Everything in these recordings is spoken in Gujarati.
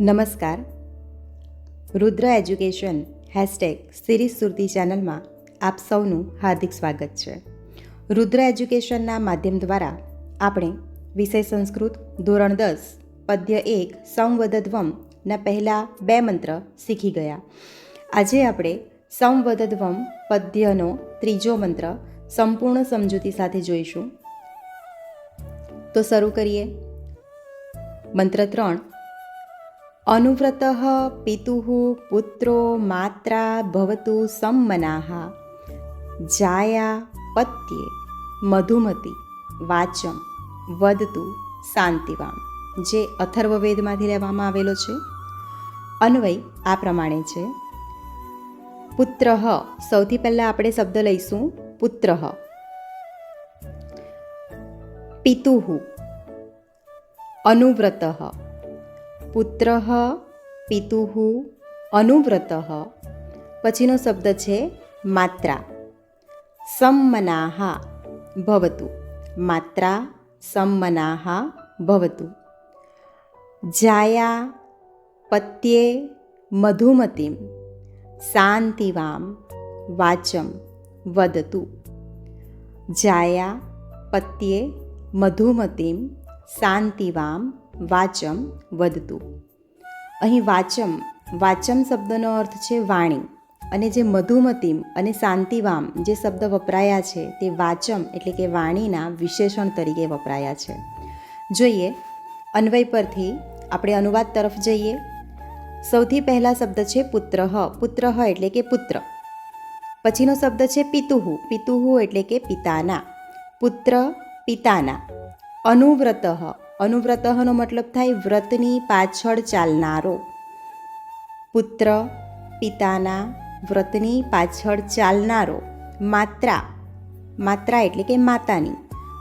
નમસ્કાર. Rudra education hashtag series Surati ચેનલમાં આપ સૌનું હાર્દિક સ્વાગત છે. રુદ્ર એજ્યુકેશનના માધ્યમ દ્વારા આપણે વિષય સંસ્કૃત ધોરણ દસ, પદ્ય એક સંવદધ્વમના પહેલા બે મંત્ર શીખી ગયા. આજે આપણે સંવદધ્વમ પદ્યનો ત્રીજો મંત્ર સંપૂર્ણ સમજૂતી સાથે જોઈશું. તો શરૂ કરીએ. મંત્ર ત્રણ અનુવ્રત પિતુ પુત્રો માત્રા ભવતુ સંમનાહા જાયા પત્યે મધુમતી વાચમ વધતું શાંતિવામ જે અથર્વવેદમાંથી લેવામાં આવેલો છે। અન્વય આ પ્રમાણે છે। પુત્ર, સૌથી પહેલાં આપણે શબ્દ લઈશું, પુત્ર. પિતુ, અનુવ્રત. પુત્ર, પિતુઃ, અનુવ્રત. પછીનો શબ્દ છે માત્રા. સંમનાહા ભવતુ. માત્રા સંમનાહા ભવતુ. જાયા પત્યે મધુમતીમ. શાંતિવામ વાચમ વદતુ. જાયા પત્યે મધુમતીમ. શાંતિવામ વાચમ વધતું. અહીં વાચમ વાચમ શબ્દનો અર્થ છે વાણી અને જે મધુમતીમ અને શાંતિવામ જે શબ્દ વપરાયા છે તે વાચમ એટલે કે વાણીના વિશેષણ તરીકે વપરાયા છે. જોઈએ, અન્વય પરથી આપણે અનુવાદ તરફ જઈએ. સૌથી પહેલા શબ્દ છે પુત્ર પુત્ર એટલે કે પુત્ર. પછીનો શબ્દ છે પિતુહુ પિતુહુ એટલે કે પિતાના. પુત્ર, પિતાના. અનુવ્રત અનુવ્રતનો મતલબ થાય વ્રતની પાછળ ચાલનારો. પુત્ર પિતાના વ્રતની પાછળ ચાલનારો. માત્રા. માત્રા એટલે કે માતાની.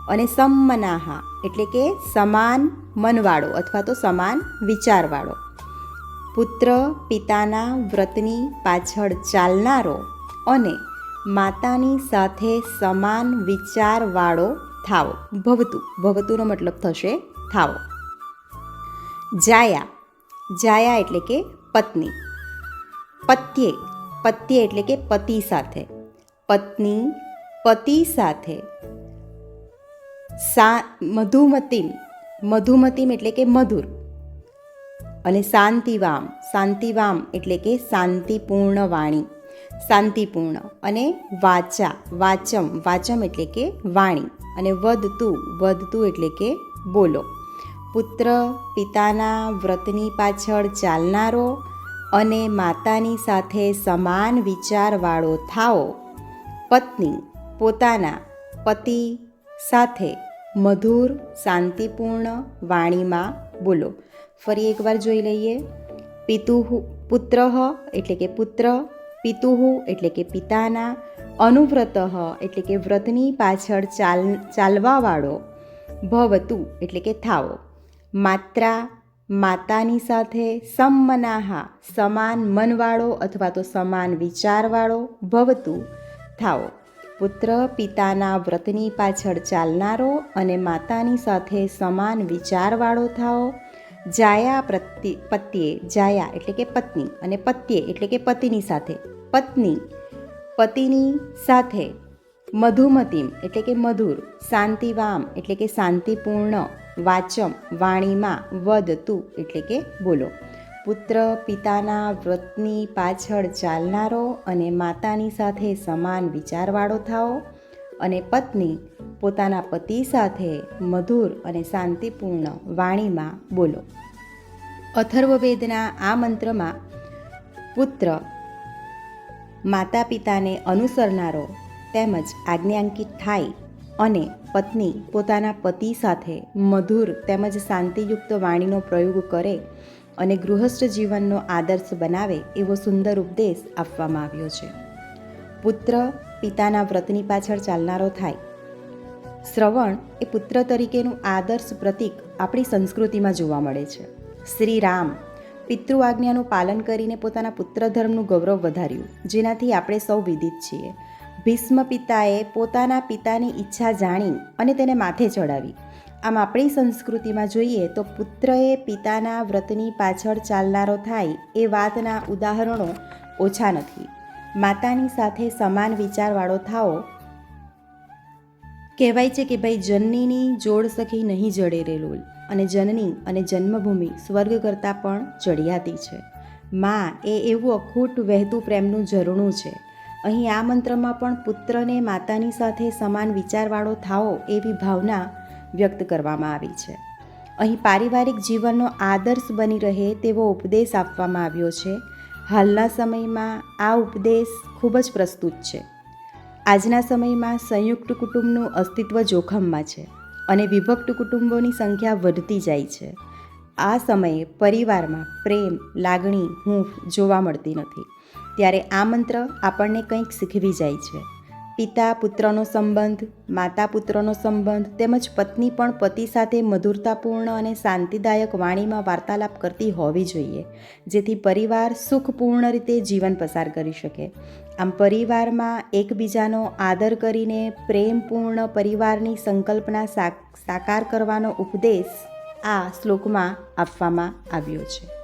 અને સમનાહા એટલે કે સમાન મનવાળો અથવા તો સમાન વિચારવાળો. પુત્ર પિતાના વ્રતની પાછળ ચાલનારો અને માતાની સાથે સમાન વિચારવાળો થાવ ભવતું. ભવતુંનો મતલબ થશે થાવો. જાયા. જાયા એટલે કે પત્ની. પત્યે. પત્યે એટલે કે પતિ સાથે. પત્ની, પતિ સાથે. સા, મધુમતીમ. મધુમતીમ એટલે કે મધુર. અને શાંતિવામ. શાંતિવામ એટલે કે શાંતિપૂર્ણ વાણી. શાંતિપૂર્ણ. અને વાચા. વાચમ. વાચમ એટલે કે વાણી. અને વધતું વધતું એટલે કે બોલો. પુત્ર, પિતાના વ્રતની પાછળ ચાલનારો અને માતાની સાથે સમાન વિચારવાળો થાઓ. પત્ની પોતાના પતિ સાથે મધુર, શાંતિપૂર્ણ વાણીમાં બોલો. ફરી એકવાર જોઈ લઈએ. પિતુહુ, પુત્ર એટલે કે પુત્ર, પિતુહુ એટલે કે પિતાના, અનુવ્રત એટલે કે વ્રતની પાછળ ચાલ, ચાલવાવાળો ભવતું એટલે કે થાવો માત્રા, માતાની સાથે સમમનાહા સમાન મનવાળો અથવા તો સમાન વિચારવાળો ભવતું થાવો પુત્ર પિતાના વ્રતની પાછળ ચાલનારો અને માતાની સાથે સમાન વિચારવાળો થાઓ. જાયા પ્રતિ, પત્યે, જાયા એટલે કે પત્ની અને પત્યે એટલે કે પતિની સાથે, પત્ની, પતિની સાથે મધુમતીમ, એટલે કે મધુર, શાંતિવામ, એટલે કે શાંતિપૂર્ણ, વાચમ, વાણીમાં વધતું એટલે કે બોલો. પુત્ર પિતાના વ્રતની પાછળ ચાલનારો અને માતાની સાથે સમાન વિચારવાળો થાઓ અને પત્ની પોતાના પતિ સાથે મધુર અને શાંતિપૂર્ણ વાણીમાં બોલો. અથર્વવેદના આ મંત્રમાં પુત્ર માતા પિતાને અનુસરનારો તેમજ આજ્ઞાંકિત થાય અને પત્ની પોતાના પતિ સાથે મધુર તેમજ શાંતિયુક્ત વાણીનો પ્રયોગ કરે અને ગૃહસ્થ જીવનનો આદર્શ બનાવે એવો સુંદર ઉપદેશ આપવામાં આવ્યો છે. પુત્ર પિતાના વ્રતની પાછળ ચાલનારો થાય. શ્રવણ એ પુત્ર તરીકેનું આદર્શ પ્રતીક આપણી સંસ્કૃતિમાં જોવા મળે છે. શ્રી રામ પિતૃ આજ્ઞાનું પાલન કરીને પોતાના પુત્ર ધર્મનું ગૌરવ વધાર્યું, જેનાથી આપણે સૌ વિદિત છીએ. ભીષ્મ પિતાએ પોતાના પિતાની ઈચ્છા જાણી અને તેને માથે ચડાવી. આમ આપણી સંસ્કૃતિમાં જોઈએ તો પુત્રએ પિતાના વ્રતની પાછળ ચાલનારો થાય એ વાતના ઉદાહરણો ઓછા નથી. માતાની સાથે સમાન વિચારવાળો થાઓ. કહેવાય છે કે ભાઈ જનનીની જોડ સખી નહીં જડે રે લોલ અને જનની અને જન્મભૂમિ સ્વર્ગ કરતાં પણ ચડિયાતી છે. માં એ એવું અખૂટ વહેતું પ્રેમનું ઝરણું છે. અહીં આ મંત્રમાં પણ પુત્રને માતાની સાથે સમાન વિચારવાળો થાઓ એવી ભાવના વ્યક્ત કરવામાં આવી છે. અહીં પારિવારિક જીવનનો આદર્શ બની રહે તેવો ઉપદેશ આપવામાં આવ્યો છે. હાલના સમયમાં આ ઉપદેશ ખૂબ જ પ્રસ્તુત છે. આજના સમયમાં સંયુક્ત કુટુંબનું અસ્તિત્વ જોખમમાં છે અને વિભક્ત કુટુંબોની સંખ્યા વધતી જાય છે. આ સમયે પરિવારમાં પ્રેમ, લાગણી, હૂંફ જોવા મળતી નથી. ત્યારે આ મંત્ર આપણને કંઈક શીખવી જાય છે. પિતા પુત્રનો સંબંધ, માતા પુત્રનો સંબંધ તેમજ પત્ની પણ પતિ સાથે મધુરતાપૂર્ણ અને શાંતિદાયક વાણીમાં વાર્તાલાપ કરતી હોવી જોઈએ, જેથી પરિવાર સુખપૂર્ણ રીતે જીવન પસાર કરી શકે. આમ પરિવારમાં એકબીજાનો આદર કરીને પ્રેમપૂર્ણ પરિવારની સંકલ્પના સાક સાકાર કરવાનો ઉપદેશ આ શ્લોકમાં આપવામાં આવ્યો છે.